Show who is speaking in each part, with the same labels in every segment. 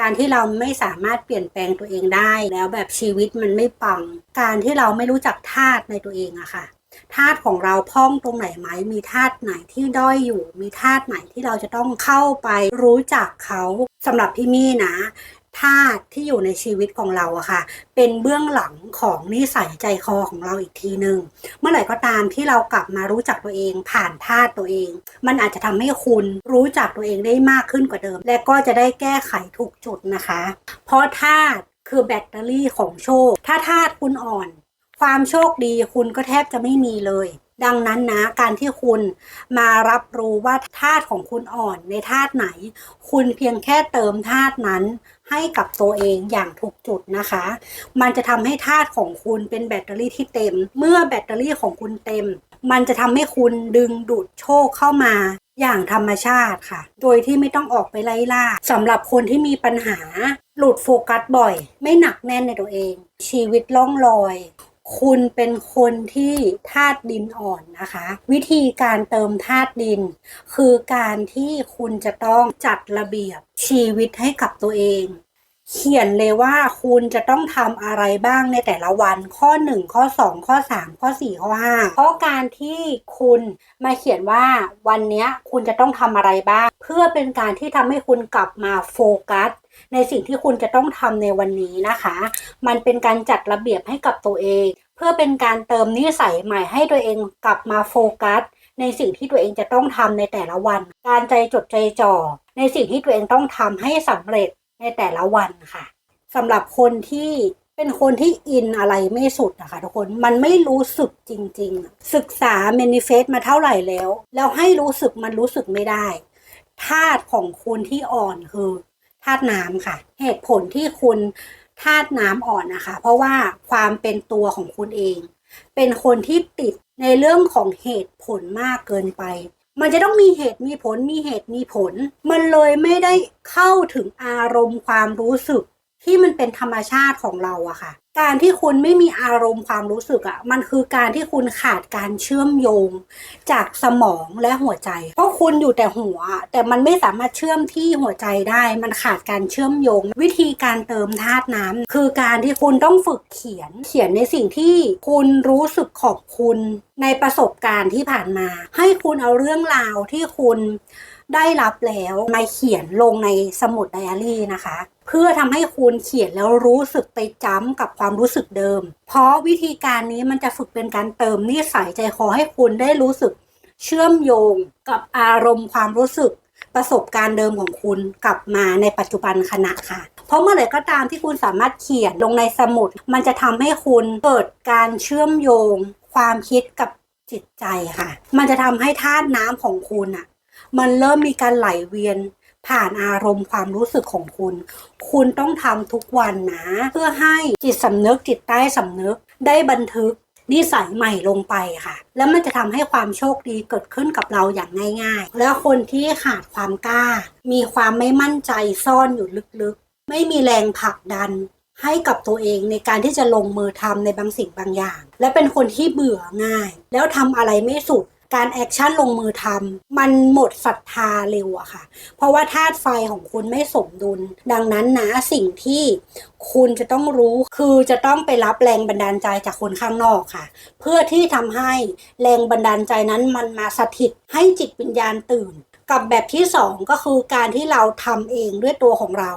Speaker 1: การที่เราไม่สามารถเปลี่ยนแปลงตัวเองได้แล้วแบบชีวิตมันไม่ปัง การที่เราไม่รู้จักธาตุในตัวเองอะค่ะธาตุของเราพ่องตรงไหนไหม มีธาตุไหนที่ด้อยอยู่ มีธาตุไหนที่เราจะต้องเข้าไปรู้จักเขาสำหรับพี่มี่นะ ธาตุที่อยู่ในชีวิตของเราอะค่ะ เป็นเบื้องหลังของนิสัยใจคอของเราอีกทีหนึ่งเมื่อไหร่ก็ตามที่เรากลับมารู้จักตัวเองผ่านธาตุตัวเอง มันอาจจะทำให้คุณรู้จักตัวเองได้มากขึ้นกว่าเดิม และก็จะได้แก้ไขถูกจุดนะคะ เพราะธาตุคือแบตเตอรี่ของโชค ถ้าธาตุคุณอ่อน ความโชคดีคุณก็แทบจะไม่มีเลย ดังนั้นนะการที่คุณมารับรู้ว่าธาตุของคุณอ่อนในธาตุไหน คุณเพียงแค่เติมธาตุนั้นให้กับตัวเองอย่างถูกจุดนะคะ มันจะทำให้ธาตุของคุณเป็นแบตเตอรี่ที่เต็ม เมื่อแบตเตอรี่ของคุณเต็ม มันจะทำให้คุณดึงดูดโชคเข้ามาอย่างธรรมชาติค่ะ โดยที่ไม่ต้องออกไปไล่ล่าสำหรับคนที่มีปัญหาหลุดโฟกัสบ่อย ไม่หนักแน่นในตัวเอง ชีวิตล่องลอย คุณเป็นคนที่ธาตุดินอ่อนนะคะ วิธีการเติมธาตุดิน คือการที่คุณจะต้องจัดระเบียบชีวิตให้กับตัวเอง เขียนเลยว่าคุณจะต้องทำอะไรบ้างในแต่ละวันข้อ 1 ข้อ 2 ข้อ 3 ข้อ 4 ข้อ 5 เพราะการที่คุณมาเขียนว่าวันนี้คุณจะต้องทำอะไรบ้าง เพื่อเป็นการที่ทำให้คุณกลับมาโฟกัสในสิ่งที่คุณจะต้องทำในวันนี้นะคะ มันเป็นการจัดระเบียบให้กับตัวเอง เพื่อเป็นการเติมนิสัยใหม่ให้ตัวเองกลับมาโฟกัสในสิ่งที่ตัวเองจะต้องทำในแต่ละวัน การใจจดใจจ่อในสิ่งที่ตัวเองต้องทำให้สำเร็จ ในแต่ละวันค่ะสำหรับคนที่เป็นคนที่อินอะไรไม่สุดนะคะทุกคนมันไม่รู้สึกจริง ๆ ศึกษาเมนิเฟสมาเท่าไหร่แล้ว แล้วให้รู้สึกมันรู้สึกไม่ได้ธาตุของคุณที่อ่อนคือธาตุน้ำค่ะ เหตุผลที่คุณธาตุน้ำอ่อนนะคะ เพราะว่าความเป็นตัวของคุณเอง เป็นคนที่ติดในเรื่องของเหตุผลมากเกินไป มันจะต้องมีเหตุมีผลมีเหตุมีผล มันเลยไม่ได้เข้าถึงอารมณ์ความรู้สึกที่มันเป็นธรรมชาติของเราอะค่ะ การที่คุณไม่มีอารมณ์ความรู้สึกอะมันคือการที่คุณขาดการเชื่อมโยง จากสมองและหัวใจ เพราะคุณอยู่แต่หัว แต่มันไม่สามารถเชื่อมที่หัวใจได้ มันขาดการเชื่อมโยง วิธีการเติมธาตุน้ำคือการที่คุณต้องฝึกเขียน เขียนในสิ่งที่คุณรู้สึกขอบคุณในประสบการณ์ที่ผ่านมา ให้คุณเอาเรื่องราวที่คุณได้รับแล้วมาเขียนลงในสมุดไดอารี่นะคะ เพื่อทำให้คุณเขียนแล้วรู้สึกไปจ้ำกับความรู้สึกเดิม เพราะวิธีการนี้มันจะฝึกเป็นการเติมนิสัยใจคอให้คุณได้รู้สึกเชื่อมโยงกับอารมณ์ความรู้สึกประสบการณ์เดิมของคุณกลับมาในปัจจุบันขณะค่ะ เพราะเมื่อไหร่ก็ตามที่คุณสามารถเขียนลงในสมุด มันจะทำให้คุณเกิดการเชื่อมโยง ความคิดกับจิตใจค่ะ มันจะทำให้ธาตุน้ำของคุณอะมันเริ่มมีการไหลเวียน ผ่านอารมณ์ความรู้สึกของคุณ คุณต้องทำทุกวันนะ เพื่อให้จิตสำนึกจิตใต้สำนึกได้บันทึกนิสัยใหม่ลงไปค่ะ แล้วมันจะทำให้ความโชคดีเกิดขึ้นกับเราอย่างง่าย ๆ แล้วคนที่ขาดความกล้า มีความไม่มั่นใจซ่อนอยู่ลึกๆ ไม่มีแรงผลักดัน ให้กับตัวเองในการที่จะลงมือทำในบางสิ่งบางอย่าง และเป็นคนที่เบื่อง่าย แล้วทำอะไรไม่สุด การแอคชั่นลงมือทำมันหมดศรัทธาเร็วอะค่ะ เพราะว่าธาตุไฟของคุณไม่สมดุล ดังนั้นนะสิ่งที่คุณจะต้องรู้คือจะต้องไปรับแรงบันดาลใจจากคนข้างนอกค่ะ เพื่อที่ทำให้แรงบันดาลใจนั้นมันมาสถิตให้จิตวิญญาณตื่น กับแบบที่สองก็คือการที่เราทำเองด้วยตัวของเรา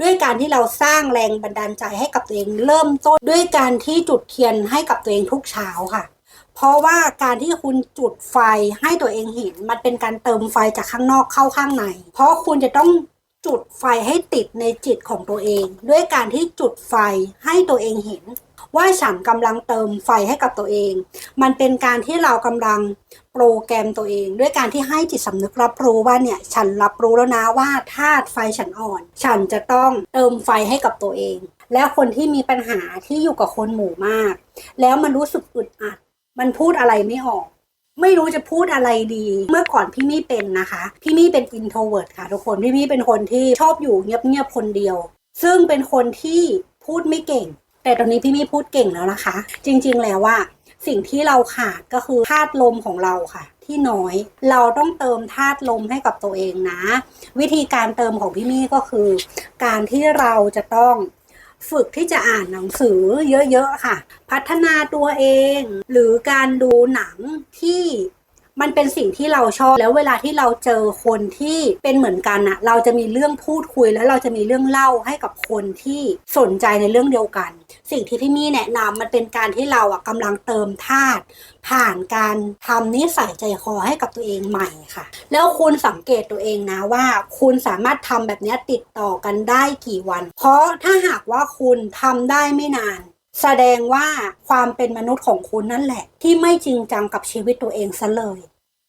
Speaker 1: ด้วยการที่เราสร้างแรงบันดาลใจให้กับตัวเองเริ่มต้นด้วยการที่จุดเทียนให้กับตัวเองทุกเช้าค่ะ เพราะว่าการที่คุณจุดไฟให้ตัวเองเห็น มันเป็นการเติมไฟจากข้างนอกเข้าข้างใน เพราะคุณจะต้องจุดไฟให้ติดในจิตของตัวเอง ด้วยการที่จุดไฟให้ตัวเองเห็น ว่าฉันกำลังเติมไฟให้กับตัวเอง มันเป็นการที่เรากำลังโปรแกรมตัวเอง ด้วยการที่ให้จิตสำนึกรับรู้ว่าเนี่ยฉันรับรู้แล้วนะว่าธาตุไฟฉันอ่อน ฉันจะต้องเติมไฟให้กับตัวเอง แล้วคนที่มีปัญหาที่อยู่กับคนหมู่มาก แล้วมันรู้สึกอึดอัด มันพูดอะไรไม่ออก ไม่รู้จะพูดอะไรดี เมื่อก่อนพี่มี่เป็นนะคะ พี่มี่เป็น introvert ค่ะทุกคน พี่มี่เป็นคนที่ชอบอยู่เงียบๆคนเดียว ซึ่งเป็นคนที่พูดไม่เก่ง แต่ตอนนี้พี่มี่พูดเก่งแล้วนะคะ จริงๆแล้วว่าสิ่งที่เราขาดก็คือธาตุลมของเราค่ะ ที่น้อย เราต้องเติมธาตุลมให้กับตัวเองนะ วิธีการเติมของพี่มี่ก็คือ การที่เราจะต้อง ฝึกที่จะอ่านหนังสือเยอะๆค่ะ พัฒนาตัวเอง หรือการดูหนังที่ มันเป็นสิ่งที่เราชอบแล้วเวลาที่เราเจอคนที่เป็นเหมือนกันอะเราจะมีเรื่องพูดคุยแล้วเราจะมีเรื่องเล่าให้กับคนที่สนใจในเรื่องเดียวกัน สิ่งที่พี่มี่แนะนำมันเป็นการที่เราอะกำลังเติมธาตุผ่านการทำนิสัยใจคอให้กับตัวเองใหม่ค่ะ แล้วคุณสังเกตตัวเองนะว่า คุณสามารถทำแบบนี้ติดต่อกันได้กี่วัน เพราะถ้าหากว่าคุณทำได้ไม่นาน แสดงว่าความเป็นมนุษย์ของคุณนั่นแหละ ที่ไม่จริงจังกับชีวิตตัวเองซะเลย